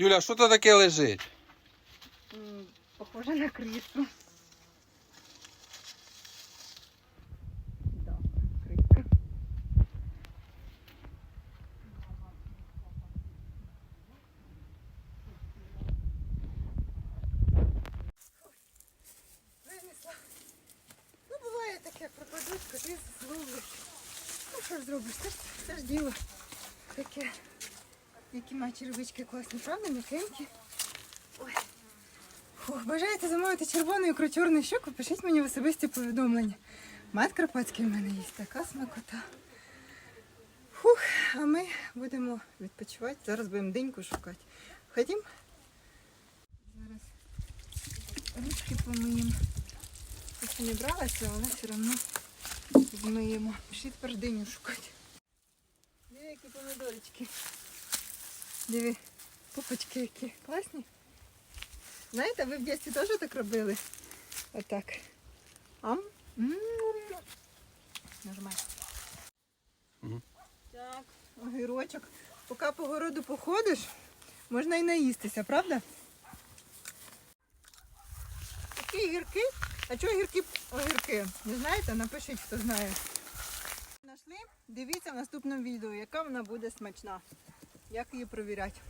Юля, що то таке лежить? М, Похоже на крису. Да, криска. Винесла. Ну, буває таке, пропадуть, коти зловлять. Ну, що ж зробиш? Це ж, це ж діло таке. Які мають черевички класні, правда, м'якенькі. Бажаєте замовити червоний ікру чорний щоку, пишіть мені в особисті повідомлення. Мат Карпатський в мене є така смакота. Фух, а ми будемо відпочивати. Зараз будемо деньку шукати. Ходім. Зараз ручки помиємо. Хоч і не бралася, але все одно змиємо. Пішли тепер диню шукати. Диви, які помидорочки. Диви, пупочки які. Класні. Знаєте, ви в дитинстві теж так робили? Отак. Ам. Нажимай. Так, огірочок. Поки по городу походиш, можна і наїстися, правда? Такі гірки. А чого гіркі огірки? Не знаєте? Напишіть, хто знає. Нашли? Дивіться в наступному відео, яка вона буде смачна. Як її провіряти.